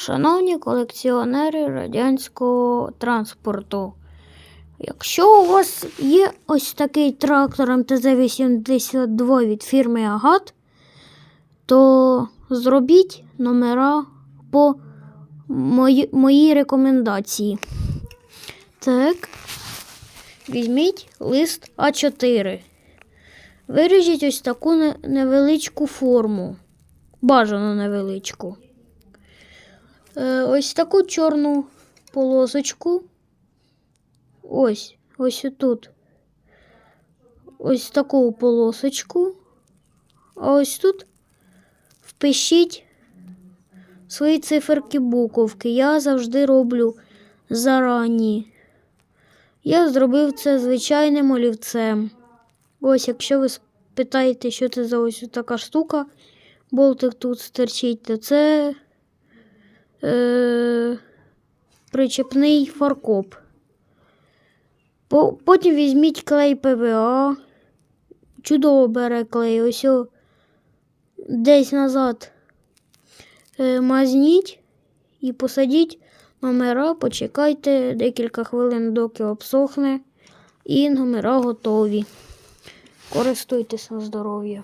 Шановні колекціонери радянського транспорту, якщо у вас є ось такий трактор МТЗ-82 від фірми Агат, то зробіть номера по мої, моїй рекомендації. Так, візьміть лист А4. Виріжіть ось таку невеличку форму. Бажано невеличку. Е, ось таку чорну полосочку. Ось, ось тут. Ось таку полосочку. А ось тут впишіть свої циферки буковки. Я завжди роблю зарані. Я зробив це звичайним олівцем. Ось, якщо ви спитаєте, що це за ось така штука, болтик тут стерчить, то це е, причепний фаркоп. По- Потім візьміть клей ПВА. Чудово бере клей. Ось о, десь назад е, мазніть і посадіть номера, почекайте декілька хвилин, доки обсохне, і номера готові. Користуйтесь на здоров'я.